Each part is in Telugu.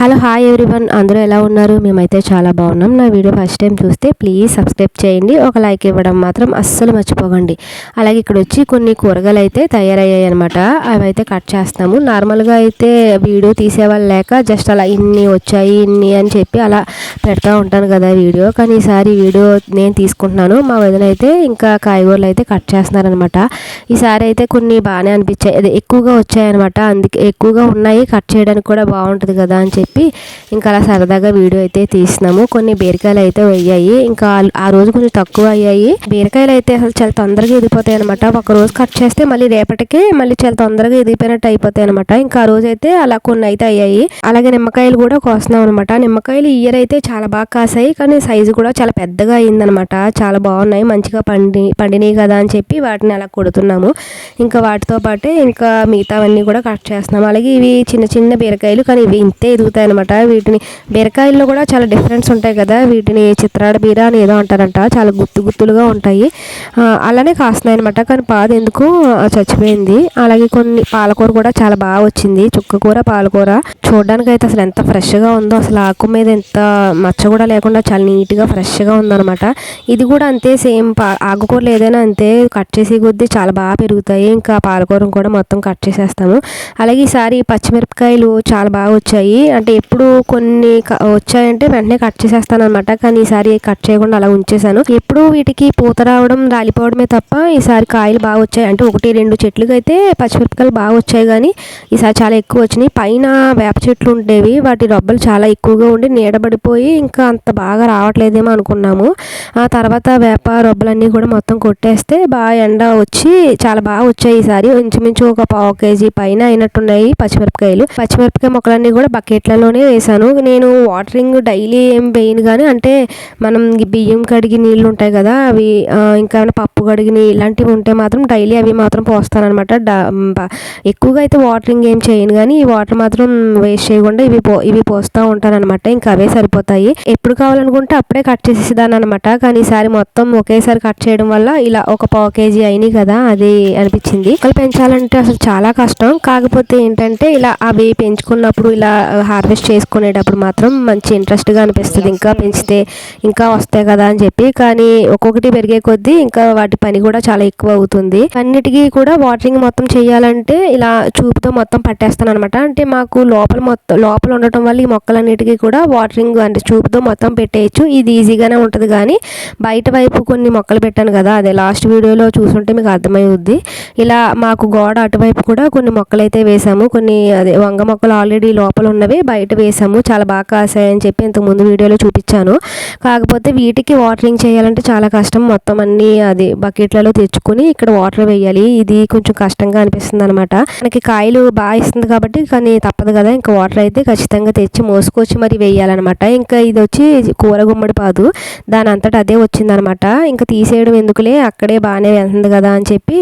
హలో హాయ్ ఎవ్రీవన్ అందరూ ఎలా ఉన్నారు? మేమైతే చాలా బాగున్నాం. నా వీడియో ఫస్ట్ టైం చూస్తే ప్లీజ్ సబ్స్క్రైబ్ చేయండి. ఒక లైక్ ఇవ్వడం మాత్రం అస్సలు మర్చిపోకండి. అలాగే ఇక్కడ వచ్చి కొన్ని కూరగాయలు అయితే తయారయ్యాయి అనమాట అవి అయితే కట్ చేస్తాము నార్మల్గా అయితే వీడియో తీసేవాళ్ళు లేక జస్ట్ అలా ఇన్ని వచ్చాయి ఇన్ని అని చెప్పి అలా పెడతా ఉంటాను కదా వీడియో. కానీ ఈసారి వీడియో నేను తీసుకుంటున్నాను. మా వదిన అయితే ఇంకా కాయగూరలు అయితే కట్ చేస్తున్నారనమాట ఈసారి అయితే కొన్ని బాగానే అనిపించాయి. అదే ఎక్కువగా వచ్చాయన్నమాట. అందుకే ఎక్కువగా ఉన్నాయి. కట్ చేయడానికి కూడా బాగుంటుంది కదా అని చెప్పి చెప్పి ఇంకా అలా సరదాగా వీడియో అయితే తీసినాము. కొన్ని బీరకాయలు అయితే అయ్యాయి ఇంకా ఆ రోజు కొంచెం తక్కువ అయ్యాయి. బీరకాయలు అయితే అసలు చాలా తొందరగా ఎదిగిపోతాయి అనమాట ఒక రోజు కట్ చేస్తే మళ్ళీ రేపటికి మళ్ళీ చాలా తొందరగా ఎదిగిపోయినట్టు అయిపోతాయి అనమాట ఇంకా ఆ రోజు అయితే అలా కొన్ని అయితే అయ్యాయి. అలాగే నిమ్మకాయలు కూడా కోస్తున్నాం అనమాట నిమ్మకాయలు ఇయర్ అయితే చాలా బాగా కాసాయి. కానీ సైజు కూడా చాలా పెద్దగా అయిందనమాట చాలా బాగున్నాయి. మంచిగా పండి పండినాయి కదా అని చెప్పి వాటిని అలా కొడుతున్నాము. ఇంకా వాటితో పాటే ఇంకా మిగతావన్నీ కూడా కట్ చేస్తున్నాము. అలాగే ఇవి చిన్న చిన్న బీరకాయలు. కానీ ఇవి ఇంతే ఎదుగుతాయి అనమాట వీటిని బీరకాయల్లో కూడా చాలా డిఫరెన్స్ ఉంటాయి కదా. వీటిని చిత్రాడ బీర అని ఏదో అంటారంట. చాలా గుత్తు గుత్తులుగా ఉంటాయి. అలానే కాస్తున్నాయి అనమాట కానీ పాదు ఎందుకు? చచ్చిపోయింది. అలాగే కొన్ని పాలకూర కూడా చాలా బాగా వచ్చింది. చుక్క కూర పాలకూర. చూడడానికి అయితే అసలు ఎంత ఫ్రెష్గా ఉందో అసలు ఆకు మీద ఎంత మచ్చ కూడా లేకుండా చాలా నీట్గా ఫ్రెష్గా ఉందనమాట ఇది కూడా అంతే సేమ్ పా ఆకుకూరలు ఏదైనా అంతే కట్ చేసి కొద్దీ చాలా బాగా పెరుగుతాయి. ఇంకా పాలకూరను కూడా మొత్తం కట్ చేసేస్తాము. అలాగే ఈసారి పచ్చిమిరపకాయలు చాలా బాగా వచ్చాయి. అంటే అంటే ఎప్పుడు కొన్ని వచ్చాయంటే వెంటనే కట్ చేసేస్తాను అనమాట కానీ ఈసారి కట్ చేయకుండా అలా ఉంచేసాను ఎప్పుడు వీటికి పూత రావడం రాలిపోవడమే తప్ప ఈసారి కాయలు బాగా వచ్చాయి. అంటే ఒకటి రెండు చెట్లుకి అయితే పచ్చిమిరపకాయలు బాగా వచ్చాయి కానీ ఈసారి చాలా ఎక్కువ వచ్చినాయి. పైన వేప చెట్లు ఉండేవి. వాటి రొబ్బలు చాలా ఎక్కువగా ఉండి నీడబడిపోయి ఇంకా అంత బాగా రావట్లేదేమో అనుకున్నాము. ఆ తర్వాత వేప రొబ్బలన్నీ కూడా మొత్తం కొట్టేస్తే బాగా ఎండ వచ్చి చాలా బాగా వచ్చాయి ఈసారి. ఇంచుమించు ఒక పావు కేజీ పైన అయినట్టున్నాయి పచ్చిమిరపకాయలు. పచ్చిమిరపకాయ మొక్కలన్నీ కూడా బకెట్లలో నీళ్ళలోనే వేసాను. నేను వాటరింగ్ డైలీ ఏం వేయను కానీ అంటే మనం బియ్యం కడిగి నీళ్ళు ఉంటాయి కదా అవి ఇంకా పప్పు కడిగి ఇలాంటివి ఉంటే మాత్రం డైలీ అవి మాత్రం పోస్తానమాట ఎక్కువగా అయితే వాటరింగ్ ఏం చేయను కానీ ఈ వాటర్ మాత్రం వేస్ట్ చేయకుండా ఇవి పో ఇవి పోస్తూ ఉంటానమాట ఇంకా అవే సరిపోతాయి. ఎప్పుడు కావాలనుకుంటే అప్పుడే కట్ చేసేదాన్ని అనమాట కానీ ఈసారి మొత్తం ఒకేసారి కట్ చేయడం వల్ల ఇలా ఒక పావు కేజీ అయినాయి కదా అది అనిపించింది. మొక్కలు పెంచాలంటే అసలు చాలా కష్టం. కాకపోతే ఏంటంటే ఇలా అవి పెంచుకున్నప్పుడు ఇలా హార్ హార్వెస్ట్ చేసుకునేటప్పుడు మాత్రం మంచి ఇంట్రెస్ట్గా అనిపిస్తుంది. ఇంకా పెంచితే ఇంకా వస్తాయి కదా అని చెప్పి. కానీ ఒక్కొక్కటి పెరిగే కొద్దీ ఇంకా వాటి పని కూడా చాలా ఎక్కువ అవుతుంది. అన్నిటికీ కూడా వాటరింగ్ మొత్తం చేయాలంటే ఇలా చూపుతో మొత్తం పట్టేస్తాను అనమాట అంటే మాకు లోపల మొత్తం లోపల ఉండటం వల్ల ఈ మొక్కలన్నిటికీ కూడా వాటరింగ్ అంటే చూపుతో మొత్తం పెట్టేయచ్చు. ఇది ఈజీగానే ఉంటుంది కానీ బయట వైపు కొన్ని మొక్కలు పెట్టాను కదా అదే లాస్ట్ వీడియోలో చూసుంటే మీకు అర్థమవుద్ది ఇలా మాకు గోడ అటువైపు కూడా కొన్ని మొక్కలు అయితే వేసాము. కొన్ని అదే వంగ మొక్కలు ఆల్రెడీ లోపల ఉన్నవి బయట బయట వేసాము. చాలా బాగా కాసాయని చెప్పి ఇంతకుముందు వీడియోలో చూపించాను. కాకపోతే వీటికి వాటరింగ్ చేయాలంటే చాలా కష్టం. మొత్తం అన్ని అది బకెట్లలో తెచ్చుకొని ఇక్కడ వాటర్ వేయాలి. ఇది కొంచెం కష్టంగా అనిపిస్తుంది అనమాట మనకి కాయలు బాగా ఇస్తుంది కాబట్టి కానీ తప్పదు కదా. ఇంకా వాటర్ అయితే ఖచ్చితంగా తెచ్చి మోసుకొచ్చి మరి వేయాలన్నమాట. ఇంకా ఇది వచ్చి కూర గుమ్మడి పాదు. దాని అంతటా అదే వచ్చిందనమాట ఇంకా తీసేయడం ఎందుకులే? అక్కడే బాగానే వెళ్తుంది కదా అని చెప్పి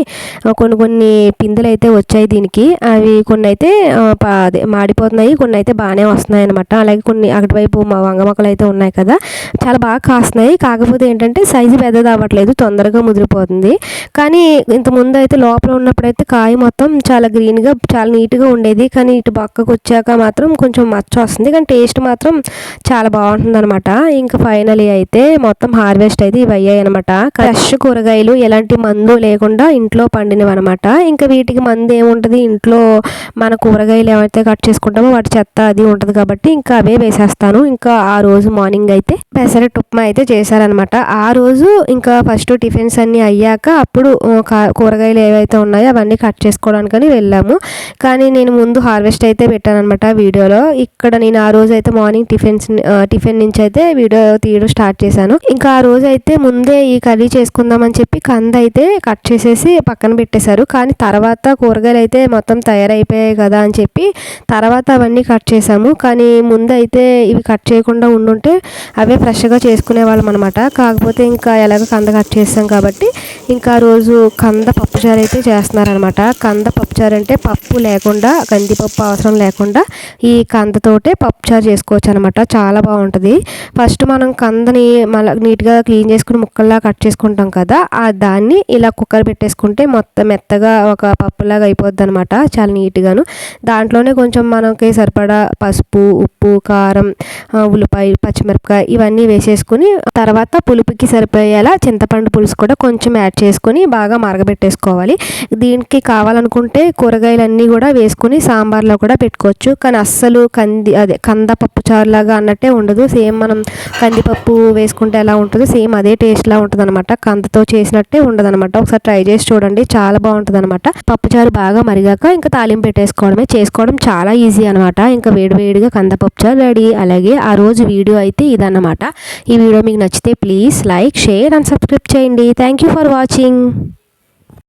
కొన్ని కొన్ని పిందులు అయితే వచ్చాయి దీనికి. అవి కొన్ని అయితే అదే మాడిపోతున్నాయి. కొన్ని అయితే బాగానే వస్తున్నాయి అనమాట అలాగే కొన్ని అటువైపు మా వంగ మొక్కలు అయితే ఉన్నాయి కదా. చాలా బాగా కాస్తున్నాయి. కాకపోతే ఏంటంటే సైజు పెద్దది అవ్వట్లేదు. తొందరగా ముదిరిపోతుంది. కానీ ఇంతకుముందు అయితే లోపల ఉన్నప్పుడైతే కాయ మొత్తం చాలా గ్రీన్గా చాలా నీట్గా ఉండేది. కానీ ఇటు పక్కకు వచ్చాక మాత్రం కొంచెం మచ్చ వస్తుంది. కానీ టేస్ట్ మాత్రం చాలా బాగుంటుంది అనమాట ఇంకా ఫైనలీ అయితే మొత్తం హార్వెస్ట్ అయితే ఇవి అయ్యాయి అనమాట ఫ్రెష్ కూరగాయలు ఎలాంటి మందు లేకుండా ఇంట్లో పండినవి అనమాట ఇంకా వీటికి మందు ఏముంటుంది? ఇంట్లో మన కూరగాయలు ఏమైతే కట్ చేసుకుంటామో వాటి చెత్త అది ఉంటుంది కాబట్టి ఇంకా అవే వేసేస్తాను. ఇంకా ఆ రోజు మార్నింగ్ అయితే పెసరట్టు ఉప్మా అయితే చేశారనమాట ఆ రోజు ఇంకా ఫస్ట్ టిఫిన్స్ అన్నీ అయ్యాక అప్పుడు కూరగాయలు ఏవైతే ఉన్నాయో అవన్నీ కట్ చేసుకోవడానికని వెళ్ళాము. కానీ నేను ముందు హార్వెస్ట్ అయితే పెట్టానమాట వీడియోలో. ఇక్కడ నేను ఆ రోజు అయితే మార్నింగ్ టిఫిన్స్ టిఫిన్ నుంచి అయితే వీడియో తీయడం స్టార్ట్ చేశాను. ఇంకా ఆ రోజు అయితే ముందే ఈ కర్రీ చేసుకుందామని చెప్పి కంద అయితే కట్ చేసేసి పక్కన పెట్టేశారు. కానీ తర్వాత కూరగాయలు అయితే మొత్తం తయారైపోయాయి కదా అని చెప్పి తర్వాత అవన్నీ కట్ చేసాము చేసాము కానీ ముందు అయితే ఇవి కట్ చేయకుండా ఉండుంటే అవే ఫ్రెష్గా చేసుకునే వాళ్ళం అనమాట కాకపోతే ఇంకా ఎలాగ కంద కట్ చేస్తాం కాబట్టి ఇంకా రోజు కంద పప్పుచారు అయితే చేస్తున్నారనమాట. కంద పప్పుచారు అంటే పప్పు లేకుండా కందిపప్పు అవసరం లేకుండా ఈ కందతోటే పప్పుచారు చేసుకోవచ్చు అనమాట చాలా బాగుంటుంది. ఫస్ట్ మనం కందని మళ్ళీ నీట్గా క్లీన్ చేసుకుని ముక్కల్లా కట్ చేసుకుంటాం కదా ఆ దాన్ని ఇలా కుక్కర్ పెట్టేసుకుంటే మొత్తం మెత్తగా ఒక పప్పులాగా అయిపోద్ది అనమాట చాలా నీట్గాను. దాంట్లోనే కొంచెం మనకి సరిపడా పసుపు ఉప్పు కారం ఉల్లిపాయ పచ్చిమిరపకాయ ఇవన్నీ వేసేసుకుని తర్వాత పులుపుకి సరిపోయేలా చింతపండు పులుసు కూడా కొంచెం యాడ్ చేసుకొని బాగా మరగబెట్టేసుకోవాలి. దీనికి కావాలనుకుంటే కూరగాయలన్నీ కూడా వేసుకుని సాంబార్లో కూడా పెట్టుకోవచ్చు. కానీ అస్సలు కంది అదే కంద పప్పు చారులాగా అన్నట్టే ఉండదు. సేమ్ మనం కందిపప్పు వేసుకుంటే ఎలా ఉంటుందో సేమ్ అదే టేస్ట్లా ఉంటుంది అనమాట కందతో చేసినట్టే ఉండదు అనమాట ఒకసారి ట్రై చేసి చూడండి. చాలా బాగుంటుంది అనమాట పప్పుచారు బాగా మరిగాక ఇంకా తాలింపు పెట్టేసుకోవడమే. చేసుకోవడం చాలా ఈజీ అనమాట ఇంకా వేడివేడిగా కందపప్పు చారు రెడీ. అలాగే ఆ రోజు వీడియో అయితే ఇదన్నమాట. ఈ వీడియో మీకు నచ్చితే please like share and subscribe చేయండి. Thank you for watching.